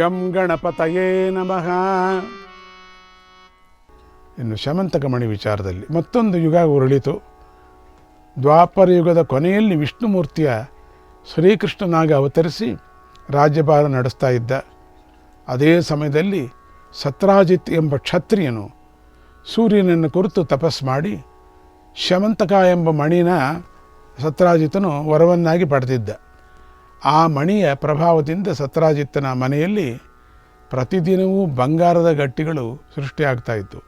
ಗಂ ಗಣಪತಯೇ ನಮಃ. ಇನ್ನು ಶಮಂತಕ ಮಣಿ ವಿಚಾರದಲ್ಲಿ ಮತ್ತೊಂದು ಯುಗ ಉರುಳಿತು. ದ್ವಾಪರ ಯುಗದ ಕೊನೆಯಲ್ಲಿ ವಿಷ್ಣುಮೂರ್ತಿಯ ಶ್ರೀಕೃಷ್ಣನಾಗಿ ಅವತರಿಸಿ ರಾಜ್ಯಭಾರ ನಡೆಸ್ತಾ ಇದ್ದ. ಅದೇ ಸಮಯದಲ್ಲಿ ಸತ್ರಾಜಿತ್ ಎಂಬ ಕ್ಷತ್ರಿಯನು ಸೂರ್ಯನನ್ನು ಕುರಿತು ತಪಸ್ ಮಾಡಿ ಶಮಂತಕ ಎಂಬ ಮಣಿನ ಸತ್ರಾಜಿತನು ವರವನ್ನಾಗಿ ಪಡೆದಿದ್ದ. ಆ ಮಣಿಯ ಪ್ರಭಾವದಿಂದ ಸತ್ರಾಜಿತ್ತನ ಮನೆಯಲ್ಲಿ ಪ್ರತಿದಿನವೂ ಬಂಗಾರದ ಗಟ್ಟಿಗಳು ಸೃಷ್ಟಿಯಾಗ್ತಾ ಇತ್ತು.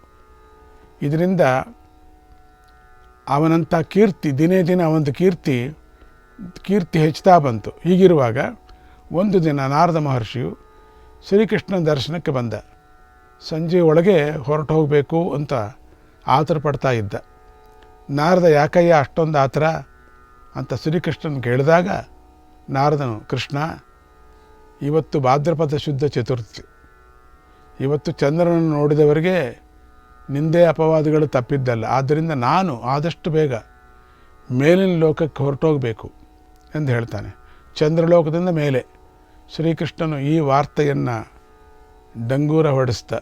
ಇದರಿಂದ ಅವನಂಥ ಕೀರ್ತಿ, ದಿನೇ ದಿನ ಒಂದು ಕೀರ್ತಿ ಕೀರ್ತಿ ಹೆಚ್ಚುತ್ತಾ ಬಂತು. ಹೀಗಿರುವಾಗ ಒಂದು ದಿನ ನಾರದ ಮಹರ್ಷಿಯು ಶ್ರೀಕೃಷ್ಣನ ದರ್ಶನಕ್ಕೆ ಬಂದ. ಸಂಜೆ ಒಳಗೆ ಹೊರಟು ಹೋಗಬೇಕು ಅಂತ ಆತರ ಪಡ್ತಾ ಇದ್ದ. ನಾರದ ಯಾಕಯ್ಯ ಅಷ್ಟೊಂದು ಆತರ ಅಂತ ಶ್ರೀಕೃಷ್ಣನ ಕೇಳಿದಾಗ ನಾರದನು, ಕೃಷ್ಣ, ಇವತ್ತು ಭಾದ್ರಪದ ಶುದ್ಧ ಚತುರ್ಥಿ. ಇವತ್ತು ಚಂದ್ರನನ್ನು ನೋಡಿದವರಿಗೆ ನಿಂದೆ ಅಪವಾದಗಳು ತಪ್ಪಿದ್ದಲ್ಲ. ಆದ್ದರಿಂದ ನಾನು ಆದಷ್ಟು ಬೇಗ ಮೇಲಿನ ಲೋಕಕ್ಕೆ ಹೊರಟೋಗಬೇಕು ಎಂದು ಹೇಳ್ತಾನೆ. ಚಂದ್ರಲೋಕದಿಂದ ಮೇಲೆ ಶ್ರೀಕೃಷ್ಣನು ಈ ವಾರ್ತೆಯನ್ನು ಡಂಗೂರ ಹೊಡೆಸ್ತ,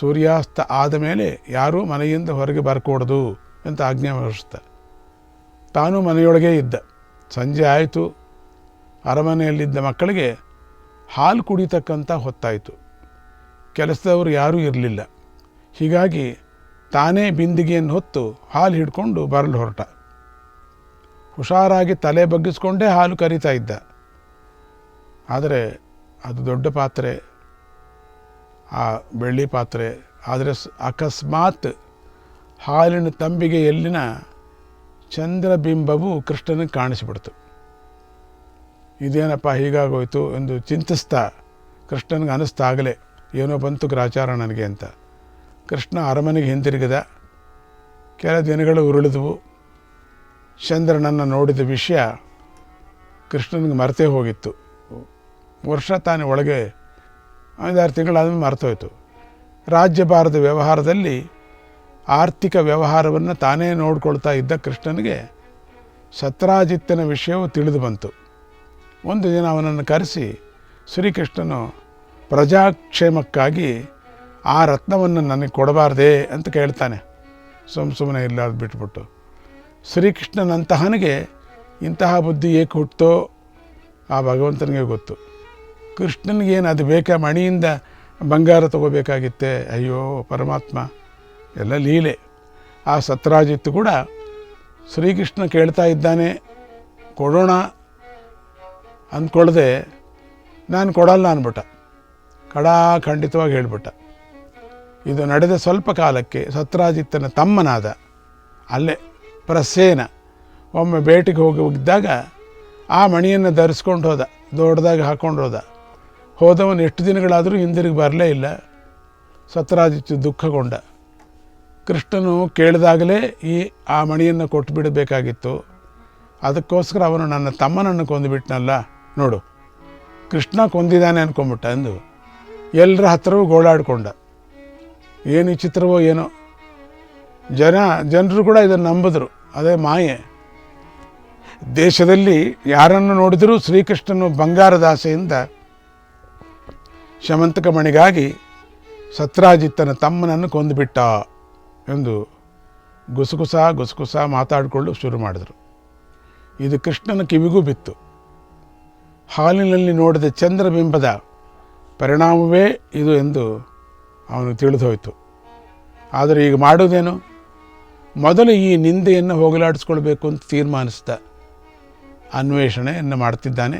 ಸೂರ್ಯಾಸ್ತ ಆದ ಮೇಲೆ ಯಾರೂ ಮನೆಯಿಂದ ಹೊರಗೆ ಬರಕೂಡದು ಅಂತ ಆಜ್ಞೆ ಹೊರಿಸ್ತ ತಾನು ಮನೆಯೊಳಗೇ ಇದ್ದ. ಸಂಜೆ ಆಯಿತು, ಅರಮನೆಯಲ್ಲಿದ್ದ ಮಕ್ಕಳಿಗೆ ಹಾಲು ಕುಡಿತಕ್ಕಂಥ ಹೊತ್ತಾಯಿತು. ಕೆಲಸದವರು ಯಾರೂ ಇರಲಿಲ್ಲ. ಹೀಗಾಗಿ ತಾನೇ ಬಿಂದಿಗೆಯನ್ನು ಹೊತ್ತು ಹಾಲು ಹಿಡ್ಕೊಂಡು ಬರಲು ಹೊರಟ. ಹುಷಾರಾಗಿ ತಲೆ ಬಗ್ಗಿಸ್ಕೊಂಡೇ ಹಾಲು ಕರಿತಾ ಇದ್ದ. ಆದರೆ ಅದು ದೊಡ್ಡ ಪಾತ್ರೆ, ಆ ಬೆಳ್ಳಿ ಪಾತ್ರೆ, ಆದರೆ ಅಕಸ್ಮಾತ್ ಹಾಲಿನ ತಂಬಿಗೆ ಎಲ್ಲಿನ ಚಂದ್ರಬಿಂಬವು ಕೃಷ್ಣನಿಗೆ ಕಾಣಿಸಿಬಿಡ್ತು. ಇದೇನಪ್ಪ ಹೀಗಾಗೋಯ್ತು ಎಂದು ಚಿಂತಿಸ್ತಾ ಕೃಷ್ಣನಿಗೆ ಅನಿಸ್ತಾಗಲೇ, ಏನೋ ಬಂತು ಗ್ರಾಚಾರ ನನಗೆ ಅಂತ. ಕೃಷ್ಣ ಅರಮನೆಗೆ ಹಿಂದಿರುಗಿದ ಕೆಲ ದಿನಗಳು ಉರುಳಿದವು. ಚಂದ್ರನನ್ನು ನೋಡಿದ ವಿಷಯ ಕೃಷ್ಣನಿಗೆ ಮರೆತೇ ಹೋಗಿತ್ತು. ವರ್ಷ ತಾನೇ ಒಳಗೆ ಐದಾರು ತಿಂಗಳಾದ್ಮೇಲೆ ಮರ್ತೋಯ್ತು. ರಾಜ್ಯಭಾರದ ವ್ಯವಹಾರದಲ್ಲಿ ಆರ್ಥಿಕ ವ್ಯವಹಾರವನ್ನು ತಾನೇ ನೋಡ್ಕೊಳ್ತಾ ಇದ್ದ ಕೃಷ್ಣನಿಗೆ ಸತ್ರಾಜಿತ್ತನ ವಿಷಯವು ತಿಳಿದು ಬಂತು. ಒಂದು ದಿನ ಅವನನ್ನು ಕರೆಸಿ, ಶ್ರೀಕೃಷ್ಣನು ಪ್ರಜಾಕ್ಷೇಮಕ್ಕಾಗಿ ಆ ರತ್ನವನ್ನು ನನಗೆ ಕೊಡಬಾರ್ದೇ ಅಂತ ಕೇಳ್ತಾನೆ. ಸುಮ್ ಸುಮ್ಮನೆ ಇಲ್ಲಾರ್ದು ಬಿಟ್ಬಿಟ್ಟು. ಶ್ರೀಕೃಷ್ಣನಂತಹನಿಗೆ ಇಂತಹ ಬುದ್ಧಿ ಏಕೆ ಹುಟ್ಟೋ ಆ ಭಗವಂತನಿಗೆ ಗೊತ್ತು. ಕೃಷ್ಣನಿಗೇನು ಅದು ಬೇಕಾ ಮಣಿಯಿಂದ ಬಂಗಾರ ತಗೋಬೇಕಾಗಿತ್ತೆ? ಅಯ್ಯೋ ಪರಮಾತ್ಮ. ಎಲ್ಲ ಲೀಲೆ. ಆ ಸತ್ರಾಜಿತ್ತು ಕೂಡ ಶ್ರೀಕೃಷ್ಣ ಕೇಳ್ತಾ ಇದ್ದಾನೆ, ಕೊಡೋಣ ಅಂದ್ಕೊಳ್ಳದೆ ನಾನು ಕೊಡಲ್ಲ ಅಂದ್ಬಿಟ್ಟ. ಕಡಾ ಖಂಡಿತವಾಗಿ ಹೇಳ್ಬಿಟ್ಟ. ಇದು ನಡೆದ ಸ್ವಲ್ಪ ಕಾಲಕ್ಕೆ ಸತ್ರಾಜಿತ್ತನ ತಮ್ಮನಾದ, ಅಲ್ಲೇ ಪ್ರಸೇನ, ಒಮ್ಮೆ ಬೇಟೆಗೆ ಹೋಗಿ ಹೋಗಿದ್ದಾಗ ಆ ಮಣಿಯನ್ನು ಧರಿಸ್ಕೊಂಡು ಹೋದ, ದೊಡ್ಡದಾಗಿ ಹಾಕ್ಕೊಂಡು ಹೋದ. ಹೋದವನು ಎಷ್ಟು ದಿನಗಳಾದರೂ ಹಿಂದಿರುಗಿ ಬರಲೇ ಇಲ್ಲ. ಸತ್ರಾಜಿತ್ತು ದುಃಖಗೊಂಡ. ಕೃಷ್ಣನು ಕೇಳಿದಾಗಲೇ ಈ ಆ ಮಣಿಯನ್ನು ಕೊಟ್ಟು ಬಿಡಬೇಕಾಗಿತ್ತು. ಅದಕ್ಕೋಸ್ಕರ ಅವನು ನನ್ನ ತಮ್ಮನನ್ನು ಕೊಂದುಬಿಟ್ನಲ್ಲ ನೋಡು. ಕೃಷ್ಣ ಕೊಂದಿದ್ದಾನೆ ಅಂದ್ಕೊಂಬಿಟ್ಟ ಅಂದು. ಎಲ್ಲರ ಹತ್ರವೂ ಗೋಳಾಡಿಕೊಂಡ. ಏನು ವಿಚಿತ್ರವೋ ಚಿತ್ರವೋ ಏನೋ. ಜನ, ಜನರು ಕೂಡ ಇದನ್ನು ನಂಬಿದ್ರು. ಅದೇ ಮಾಯೆ. ದೇಶದಲ್ಲಿ ಯಾರನ್ನು ನೋಡಿದರೂ ಶ್ರೀಕೃಷ್ಣನು ಬಂಗಾರದ ಆಸೆಯಿಂದ ಶಮಂತಕ ಮಣಿಗಾಗಿ ಸತ್ರಾಜಿತ್ತನ ತಮ್ಮನನ್ನು ಕೊಂದುಬಿಟ್ಟ ಎಂದು ಗುಸುಗುಸ ಗುಸುಗುಸ ಮಾತಾಡಿಕೊಳ್ಳು ಶುರು ಮಾಡಿದರು. ಇದು ಕೃಷ್ಣನ ಕಿವಿಗೂ ಬಿತ್ತು. ಹಾಲಿನಲ್ಲಿ ನೋಡಿದ ಚಂದ್ರಬಿಂಬದ ಪರಿಣಾಮವೇ ಇದು ಎಂದು ಅವನು ತಿಳಿದು ಹೋಯಿತು ಆದರೆ ಈಗ ಮಾಡೋದೇನು ಮೊದಲು ಈ ನಿಂದೆಯನ್ನು ಹೋಗಲಾಡಿಸ್ಕೊಳ್ಬೇಕು ಅಂತ ತೀರ್ಮಾನಿಸಿದ. ಅನ್ವೇಷಣೆಯನ್ನು ಮಾಡ್ತಿದ್ದಾನೆ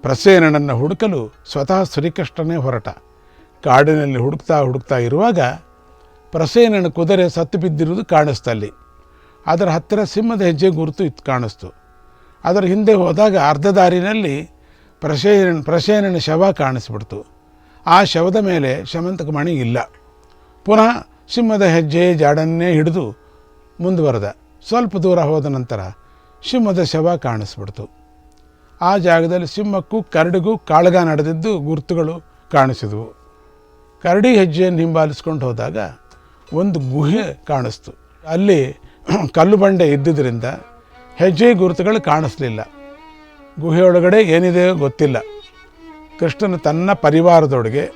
ಪ್ರಸೇನನನ್ನು ಹುಡುಕಲು ಸ್ವತಃ ಶ್ರೀಕೃಷ್ಣನೇ ಹೊರಟ. ಕಾಡಿನಲ್ಲಿ ಹುಡುಕ್ತಾ ಹುಡುಕ್ತಾ ಇರುವಾಗ ಪ್ರಸೇನನ ಕುದುರೆ ಸತ್ತು ಬಿದ್ದಿರುವುದು ಕಾಣಿಸ್ತಲ್ಲಿ ಅದರ ಹತ್ತಿರ ಸಿಂಹದ ಹೆಜ್ಜೆ ಗುರುತು ಇತ್ತು ಕಾಣಿಸ್ತು. ಅದರ ಹಿಂದೆ ಹೋದಾಗ ಅರ್ಧ ದಾರಿನಲ್ಲಿ ಪ್ರಸೇನ ಪ್ರಸೇನನ ಶವ ಕಾಣಿಸ್ಬಿಡ್ತು. ಆ ಶವದ ಮೇಲೆ ಶಮಂತಕ ಮಣಿ ಇಲ್ಲ. ಪುನಃ ಸಿಂಹದ ಹೆಜ್ಜೆ ಜಾಡನ್ನೇ ಹಿಡಿದು ಮುಂದುವರೆದ. ಸ್ವಲ್ಪ ದೂರ ಹೋದ ನಂತರ ಸಿಂಹದ ಶವ ಕಾಣಿಸ್ಬಿಡ್ತು. ಆ ಜಾಗದಲ್ಲಿ ಸಿಂಹಕ್ಕೂ ಕರಡಿಗೂ ಕಾಳಗ ನಡೆದಿದ್ದು ಗುರುತುಗಳು ಕಾಣಿಸಿದವು. ಕರಡಿ ಹೆಜ್ಜೆಯನ್ನು ಹಿಂಬಾಲಿಸ್ಕೊಂಡು ಹೋದಾಗ ಒಂದು ಗುಹೆ ಕಾಣಿಸ್ತು. ಅಲ್ಲಿ ಕಲ್ಲು ಬಂಡೆ ಇದ್ದಿದ್ದರಿಂದ ಹೆಜ್ಜೆ ಗುರುತುಗಳು ಕಾಣಿಸ್ಲಿಲ್ಲ. ಗುಹೆಯೊಳಗಡೆ ಏನಿದೆ ಗೊತ್ತಿಲ್ಲ. ಕೃಷ್ಣನ ತನ್ನ ಪರಿವಾರದೊಳಗೆ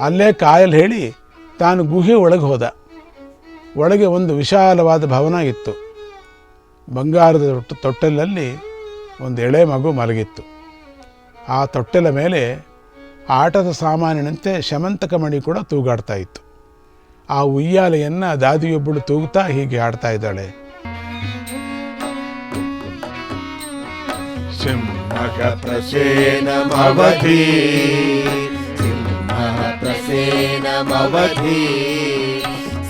ಅಲ್ಲೇ ಕಾಯಲು ಹೇಳಿ ತಾನು ಗುಹೆ ಒಳಗೆ ಹೋದ. ಒಳಗೆ ಒಂದು ವಿಶಾಲವಾದ ಭವನ ಇತ್ತು. ಬಂಗಾರದ ತೊಟ್ಟು ತೊಟ್ಟಲಲ್ಲಿ ಒಂದು ಎಳೆ ಮಗು ಮಲಗಿತ್ತು. ಆ ತೊಟ್ಟಲ ಮೇಲೆ ಆಟದ ಸಾಮಾನಿನಂತೆ ಶಮಂತಕ ಮಣಿ ಕೂಡ ತೂಗಾಡ್ತಾ ಇತ್ತು. ಆ ಉಯ್ಯಾಲೆಯನ್ನು ದಾದಿಯೊಬ್ಬಳು ತೂಗುತ್ತಾ ಹೀಗೆ ಆಡ್ತಾ ಇದ್ದಾಳೆ. ಸಿಂಹಕಸೇನಮವಧಿ ಸಿಂಹಕಸೇನಮವಧಿ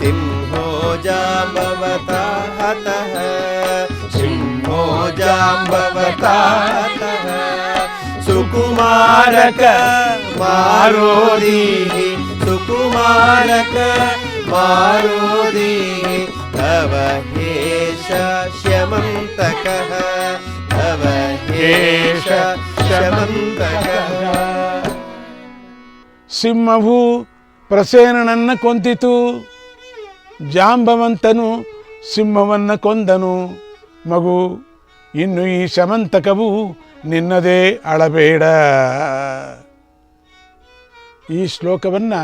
ಸಿಂಹೋ ಜಾಂಬವತಾ ಹತಃ ಸಿಂಹೋ ಜಾಂಬವತಾ ಸುಕುಮಾರಕ ಮಾರೋದಿ ಸುಕುಮಾರಕ मारोदीः सुकुमारक मारोदीः तव हेश श्यमन्तकः तव हेश श्यमन्तकः ಸಿಂಹವು ಪ್ರಸೇನನನ್ನು ಕೊಂತಿತು ಜಾಂಬವಂತನು ಸಿಂಹವನ್ನು ಕೊಂದನು ಮಗು ಇನ್ನು ಈ ಶಮಂತಕವು ನಿನ್ನದೇ ಅಳಬೇಡ ಈ ಶ್ಲೋಕವನ್ನು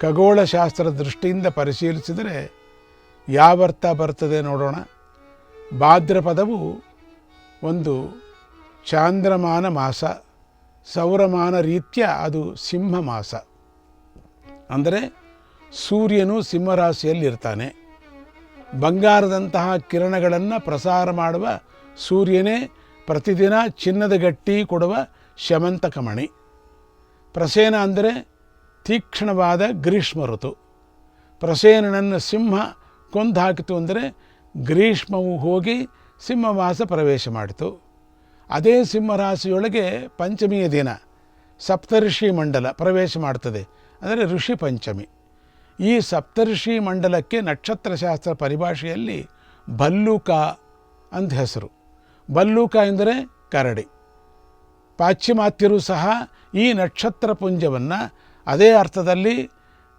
ಖಗೋಳಶಾಸ್ತ್ರದ ದೃಷ್ಟಿಯಿಂದ ಪರಿಶೀಲಿಸಿದರೆ ಯಾವರ್ಥ ಬರ್ತದೆ ನೋಡೋಣ. ಭಾದ್ರಪದವು ಒಂದು ಚಾಂದ್ರಮಾನ ಮಾಸ, ಸೌರಮಾನ ರೀತ್ಯ, ಅದು ಸಿಂಹ ಮಾಸ. ಅಂದರೆ ಸೂರ್ಯನು ಸಿಂಹರಾಶಿಯಲ್ಲಿರ್ತಾನೆ. ಬಂಗಾರದಂತಹ ಕಿರಣಗಳನ್ನು ಪ್ರಸಾರ ಮಾಡುವ ಸೂರ್ಯನೇ ಪ್ರತಿದಿನ ಚಿನ್ನದ ಗಟ್ಟಿ ಕೊಡುವ ಶಮಂತಕಮಣಿ. ಪ್ರಸೇನ ಅಂದರೆ ತೀಕ್ಷ್ಣವಾದ ಗ್ರೀಷ್ಮ ಋತು. ಪ್ರಸೇನನನ್ನು ಸಿಂಹ ಕೊಂದು ಹಾಕಿತು ಅಂದರೆ ಗ್ರೀಷ್ಮವು ಹೋಗಿ ಸಿಂಹವಾಸ ಪ್ರವೇಶ ಮಾಡಿತು. ಅದೇ ಸಿಂಹರಾಶಿಯೊಳಗೆ ಪಂಚಮಿಯ ದಿನ ಸಪ್ತರ್ಷಿ ಮಂಡಲ ಪ್ರವೇಶ ಮಾಡ್ತದೆ. ಅಂದರೆ ಋಷಿ ಪಂಚಮಿ. ಈ ಸಪ್ತರ್ಷಿ ಮಂಡಲಕ್ಕೆ ನಕ್ಷತ್ರಶಾಸ್ತ್ರ ಪರಿಭಾಷೆಯಲ್ಲಿ ಭಲ್ಲೂಕ ಅಂತ ಹೆಸರು. ಭಲ್ಲೂಕ ಎಂದರೆ ಕರಡಿ. ಪಾಶ್ಚಿಮಾತ್ಯರು ಸಹ ಈ ನಕ್ಷತ್ರ ಪುಂಜವನ್ನು ಅದೇ ಅರ್ಥದಲ್ಲಿ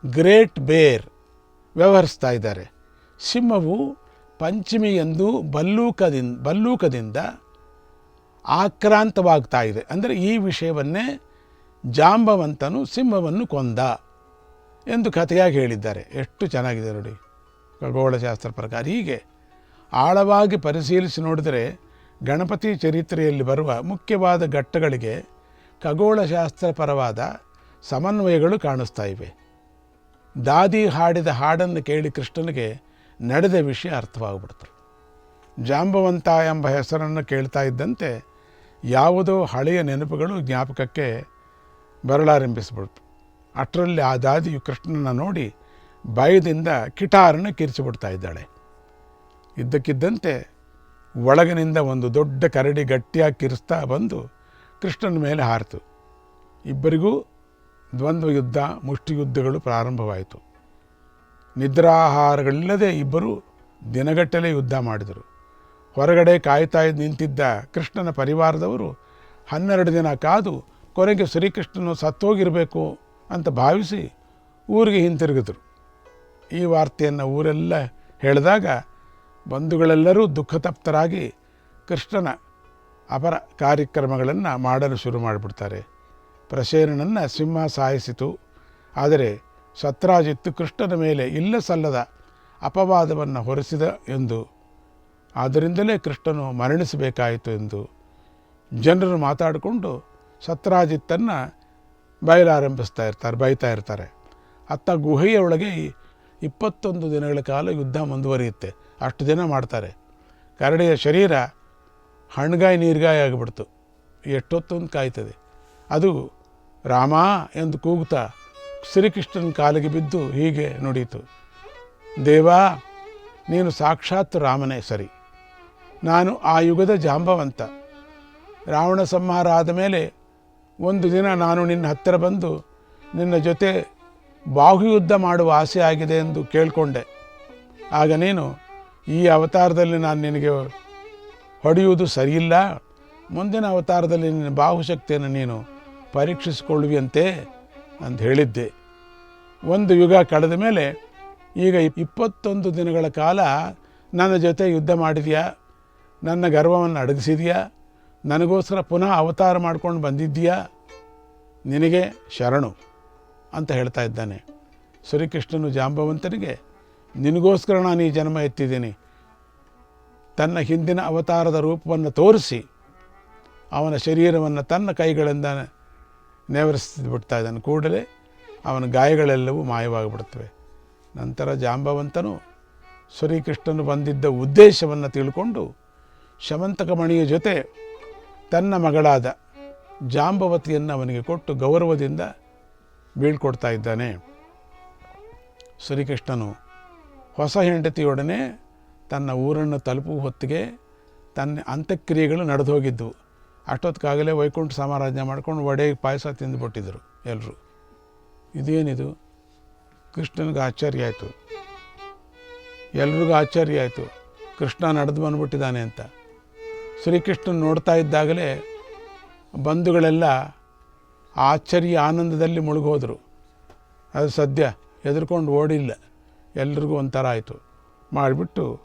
ಗ್ರೇಟ್ ಬೇರ್ ವ್ಯವಹರಿಸ್ತಾ ಇದ್ದಾರೆ. ಸಿಂಹವು ಪಂಚಮಿ ಎಂದು ಬಲ್ಲೂಕದಿಂದ ಬಲ್ಲೂಕದಿಂದ ಆಕ್ರಾಂತವಾಗ್ತಾ ಇದೆ. ಅಂದರೆ ಈ ವಿಷಯವನ್ನೇ ಜಾಂಬವಂತನು ಸಿಂಹವನ್ನು ಕೊಂದ ಎಂದು ಕಥೆಯಾಗಿ ಹೇಳಿದ್ದಾರೆ. ಎಷ್ಟು ಚೆನ್ನಾಗಿದೆ ನೋಡಿ ಖಗೋಳಶಾಸ್ತ್ರ ಪ್ರಕಾರ. ಹೀಗೆ ಆಳವಾಗಿ ಪರಿಶೀಲಿಸಿ ನೋಡಿದರೆ ಗಣಪತಿ ಚರಿತ್ರೆಯಲ್ಲಿ ಬರುವ ಮುಖ್ಯವಾದ ಘಟ್ಟಗಳಿಗೆ ಖಗೋಳಶಾಸ್ತ್ರ ಪರವಾದ ಸಮನ್ವಯಗಳು ಕಾಣಿಸ್ತಾ ಇವೆ. ದಾದಿ ಹಾಡಿದ ಹಾಡನ್ನು ಕೇಳಿ ಕೃಷ್ಣನಿಗೆ ನಡೆದ ವಿಷಯ ಅರ್ಥವಾಗ್ಬಿಡ್ತು. ಜಾಂಬವಂತ ಎಂಬ ಹೆಸರನ್ನು ಕೇಳ್ತಾ ಇದ್ದಂತೆ ಯಾವುದೋ ಹಳೆಯ ನೆನಪುಗಳು ಜ್ಞಾಪಕಕ್ಕೆ ಬರಲಾರಂಭಿಸ್ಬಿಡ್ತು. ಅಷ್ಟರಲ್ಲಿ ಆ ದಾದಿಯು ಕೃಷ್ಣನ ನೋಡಿ ಭಯದಿಂದ ಕಿಟಾರನ್ನು ಕಿರಿಚಿಬಿಡ್ತಾ ಇದ್ದಾಳೆ. ಇದ್ದಕ್ಕಿದ್ದಂತೆ ಒಳಗಿನಿಂದ ಒಂದು ದೊಡ್ಡ ಕರಡಿ ಗಟ್ಟಿಯಾಗಿ ಕಿರಿಸ್ತಾ ಬಂದು ಕೃಷ್ಣನ ಮೇಲೆ ಹಾರಿತು. ಇಬ್ಬರಿಗೂ ದ್ವಂದ್ವ ಯುದ್ಧ ಮುಷ್ಟಿಯುದ್ಧಗಳು ಪ್ರಾರಂಭವಾಯಿತು. ನಿದ್ರಾಹಾರಗಳಿಲ್ಲದೆ ಇಬ್ಬರು ದಿನಗಟ್ಟಲೆ ಯುದ್ಧ ಮಾಡಿದರು. ಹೊರಗಡೆ ಕಾಯ್ತಾ ನಿಂತಿದ್ದ ಕೃಷ್ಣನ ಪರಿವಾರದವರು ಹನ್ನೆರಡು ದಿನ ಕಾದು ಕೊನೆಗೆ ಶ್ರೀಕೃಷ್ಣನು ಸತ್ತೋಗಿರಬೇಕು ಅಂತ ಭಾವಿಸಿ ಊರಿಗೆ ಹಿಂತಿರುಗಿದರು. ಈ ವಾರ್ತೆಯನ್ನು ಊರೆಲ್ಲ ಹೇಳಿದಾಗ ಬಂಧುಗಳೆಲ್ಲರೂ ದುಃಖತಪ್ತರಾಗಿ ಕೃಷ್ಣನ ಅಪರ ಕಾರ್ಯಕ್ರಮಗಳನ್ನು ಮಾಡಲು ಶುರು ಮಾಡಿಬಿಡ್ತಾರೆ. ಪ್ರಸೇನನನ್ನು ಸಿಂಹ ಸಾಯಿಸಿತು. ಆದರೆ ಸತ್ರಾಜಿತ್ತು ಕೃಷ್ಣನ ಮೇಲೆ ಇಲ್ಲ ಸಲ್ಲದ ಅಪವಾದವನ್ನು ಹೊರಿಸಿದ ಎಂದು. ಆದ್ದರಿಂದಲೇ ಕೃಷ್ಣನು ಮರಣಿಸಬೇಕಾಯಿತು ಎಂದು. ಜನರು ಮಾತಾಡಿಕೊಂಡು ಸತ್ರಾಜಿತ್ತನ್ನು ಬಯಲಾರಂಭಿಸ್ತಾ ಇರ್ತಾರೆ, ಬೈತಾ ಇರ್ತಾರೆ. ಅತ್ತ ಗುಹೆಯ ಒಳಗೆ ಇಪ್ಪತ್ತೊಂದು ದಿನಗಳ ಕಾಲ ಯುದ್ಧ ಮುಂದುವರಿಯುತ್ತೆ. ಅಷ್ಟು ದಿನ ಮಾಡ್ತಾರೆ. ಕರಡಿಯ ಶರೀರ ಹಣ್ಗಾಯಿ ನೀರ್ಗಾಯಿ ಆಗಿಬಿಡ್ತು. ಎಷ್ಟೊತ್ತೊಂದು ಕಾಯ್ತದೆ. ಅದು ರಾಮ ಎಂದು ಕೂಗುತ್ತಾ ಶ್ರೀಕೃಷ್ಣನ ಕಾಲಿಗೆ ಬಿದ್ದು ಹೀಗೆ ನುಡಿಯಿತು. ದೇವಾ, ನೀನು ಸಾಕ್ಷಾತ್ ರಾಮನೇ ಸರಿ. ನಾನು ಆ ಯುಗದ ಜಾಂಬವಂತ. ರಾವಣ ಸಂಹಾರ ಆದ ಮೇಲೆ ಒಂದು ದಿನ ನಾನು ನಿನ್ನ ಹತ್ತಿರ ಬಂದು ನಿನ್ನ ಜೊತೆ ಬಾಹುಯುದ್ಧ ಮಾಡುವ ಆಸೆ ಆಗಿದೆ ಎಂದು ಕೇಳಿಕೊಂಡೆ. ಆಗ ನೀನು ಈ ಅವತಾರದಲ್ಲಿ ನಾನು ನಿನಗೆ ಹೊಡೆಯುವುದು ಸರಿಯಿಲ್ಲ. ಮುಂದಿನ ಅವತಾರದಲ್ಲಿ ನಿನ್ನ ಬಾಹುಶಕ್ತಿಯನ್ನು ನೀನು ಪರೀಕ್ಷಿಸಿಕೊಳ್ಳುವಿಯಂತೆ ಅಂತ ಹೇಳಿದ್ದೆ. ಒಂದು ಯುಗ ಕಳೆದ ಮೇಲೆ ಈಗ ಇಪ್ಪತ್ತೊಂದು ದಿನಗಳ ಕಾಲ ನನ್ನ ಜೊತೆ ಯುದ್ಧ ಮಾಡಿದೆಯಾ? ನನ್ನ ಗರ್ವವನ್ನು ಅಡಗಿಸಿದೆಯಾ? ನನಗೋಸ್ಕರ ಪುನಃ ಅವತಾರ ಮಾಡ್ಕೊಂಡು ಬಂದಿದ್ದೀಯಾ? ನಿನಗೆ ಶರಣು ಅಂತ ಹೇಳ್ತಾ ಇದ್ದಾನೆ. ಶ್ರೀಕೃಷ್ಣನು ಜಾಂಬವಂತನಿಗೆ, ನಿನಗೋಸ್ಕರ ನಾನು ಈ ಜನ್ಮ ಎತ್ತಿದ್ದೀನಿ. ತನ್ನ ಹಿಂದಿನ ಅವತಾರದ ರೂಪವನ್ನು ತೋರಿಸಿ ಅವನ ಶರೀರವನ್ನು ತನ್ನ ಕೈಗಳಿಂದ ನೇವರಿಸಿ ಬಿಡ್ತಾ ಇದ್ದಾನೆ. ಕೂಡಲೇ ಅವನ ಗಾಯಗಳೆಲ್ಲವೂ ಮಾಯವಾಗಿಬಿಡುತ್ತವೆ ನಂತರ ಜಾಂಬವಂತನು ಶ್ರೀಕೃಷ್ಣನು ಬಂದಿದ್ದ ಉದ್ದೇಶವನ್ನು ತಿಳ್ಕೊಂಡು ಶಮಂತಕ ಮಣಿಯ ಜೊತೆ ತನ್ನ ಮಗಳಾದ ಜಾಂಬವತಿಯನ್ನು ಅವನಿಗೆ ಕೊಟ್ಟು ಗೌರವದಿಂದ ಬೀಳ್ಕೊಡ್ತಾ ಇದ್ದಾನೆ. ಶ್ರೀಕೃಷ್ಣನು ಹೊಸ ಹೆಂಡತಿಯೊಡನೆ ತನ್ನ ಊರನ್ನು ತಲುಪುವ ಹೊತ್ತಿಗೆ ತನ್ನ ಅಂತ್ಯಕ್ರಿಯೆಗಳು ನಡೆದು ಹೋಗಿದ್ದವು ಅಷ್ಟೊತ್ತಿಗಾಗಲೇ ವೈಕುಂಠ ಸಮಾರಾಧನೆ ಮಾಡ್ಕೊಂಡು ವಡೆಗೆ ಪಾಯಸ ತಿಂದುಬಿಟ್ಟಿದ್ರು ಎಲ್ಲರೂ ಇದೇನಿದು? ಕೃಷ್ಣನಿಗೆ ಆಶ್ಚರ್ಯ ಆಯಿತು. ಎಲ್ರಿಗೂ ಆಶ್ಚರ್ಯ ಆಯಿತು. ಕೃಷ್ಣ ನಡೆದು ಬಂದ್ಬಿಟ್ಟಿದ್ದಾನೆ ಅಂತ. ಶ್ರೀಕೃಷ್ಣನ್ ನೋಡ್ತಾ ಇದ್ದಾಗಲೇ ಬಂಧುಗಳೆಲ್ಲ ಆಶ್ಚರ್ಯ ಆನಂದದಲ್ಲಿ ಮುಳುಗೋದ್ರು. ಅದು ಸದ್ಯ ಹೆದರ್ಕೊಂಡು ಓಡಿಲ್ಲ. ಎಲ್ರಿಗೂ ಒಂಥರ ಆಯಿತು. ಮಾಡಿಬಿಟ್ಟು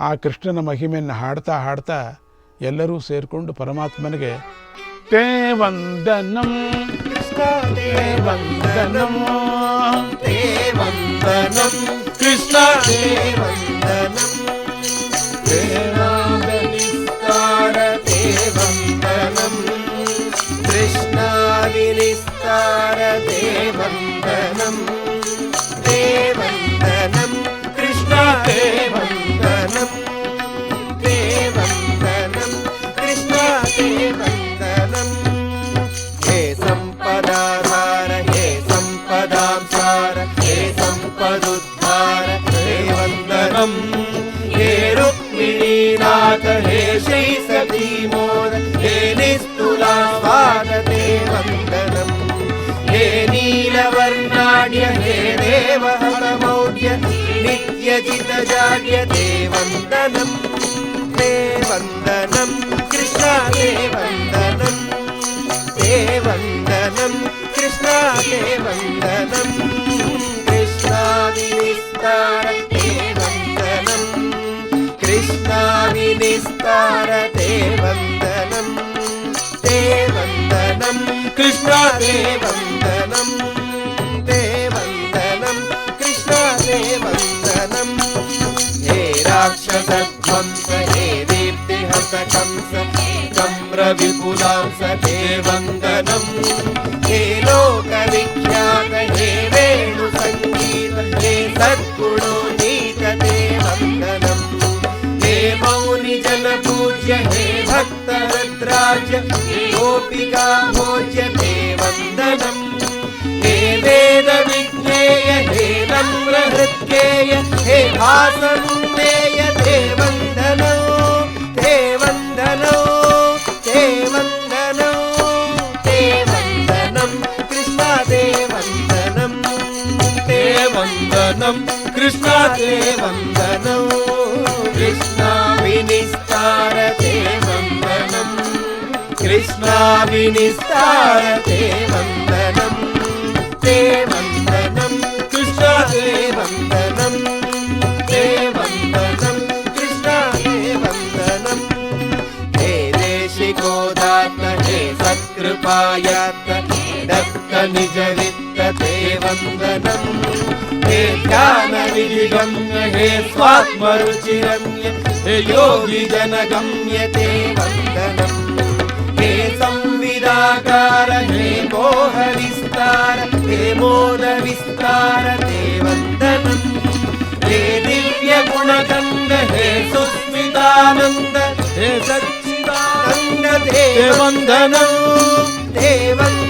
ಆ ಕೃಷ್ಣನ ಮಹಿಮೆಯನ್ನು ಹಾಡ್ತಾ ಹಾಡ್ತಾ ಎಲ್ಲರೂ ಸೇರಿಕೊಂಡು ಪರಮಾತ್ಮನಿಗೆ ತೇ ವಂದನಂ ವಂದನಂ ತೇ ವಂದನಂ ಕೃಷ್ಣ ತೇ ವಂದನಂ ಪ್ರೇಮಾದನಿಸ್ತಾರ ತೇ ವಂದನಂ ಕೃಷ್ಣಾದಿನಿಸ್ತಾರ ತೇ ವಂದನಂ रुक्मिणीनाथ हे श्रीसतीमोद हे निस्तुलास्वाद ते वन्दनम् हे नीलवर्णाढ्य हे देवहरमौढ्य नित्यजितजाड्य ते वन्दनम् ते वन्दनं कृष्ण ते वन्दनम् ते वन्दनं कृष्ण ते वन्दनं कृष्णाविनिस्तार ते वन्दनं कृष्णाविनिस्तार தேவந்தார தேவந்தனம் தேவந்தனம் கிருஷ்ணா தேவந்தனம் தேவந்தனம் கிருஷ்ணா தேவந்தனம் ஹே ராட்சசத்வம்ச ஹே தீப்திஹச கம்ச கம்ர விபுலாம்ச தேவந்தனம் मौनिजनपूज्य हे भक्तरुद्राज्य हे गोपिका भोज्य ते वन्दनं हे वेदविज्ञेय हे नम्रहृत्केय हे भासमुन्नेय ते वन्दनो ते वन्दनो ते वन्दनो ते वन्दनं कृष्ण ते वन्दनं ते वन्दनं कृष्ण ते वन्दनो कृष्णाविनिस्तार ते वन्दनं ते वन्दनं कृष्ण, ते वन्दनं ते वन्दनं कृष्ण, ते वन्दनं हे देशिकोदात्त हे सत्कृपायात्त दत्त निजवित्त, ते वन्दनं हे ध्यानविधिगम्य हे स्वात्मरुचिरम्य, हे योगि जनगम्य ते वन्दनं हे संविदाकार हे मोहविस्तार हे मोदविस्तार ते वन्दनं हे दिव्यगुणगन्ध हे सुस्मितानन्द हे सच्चिदानन्द ते वन्दनं ते वन्दनं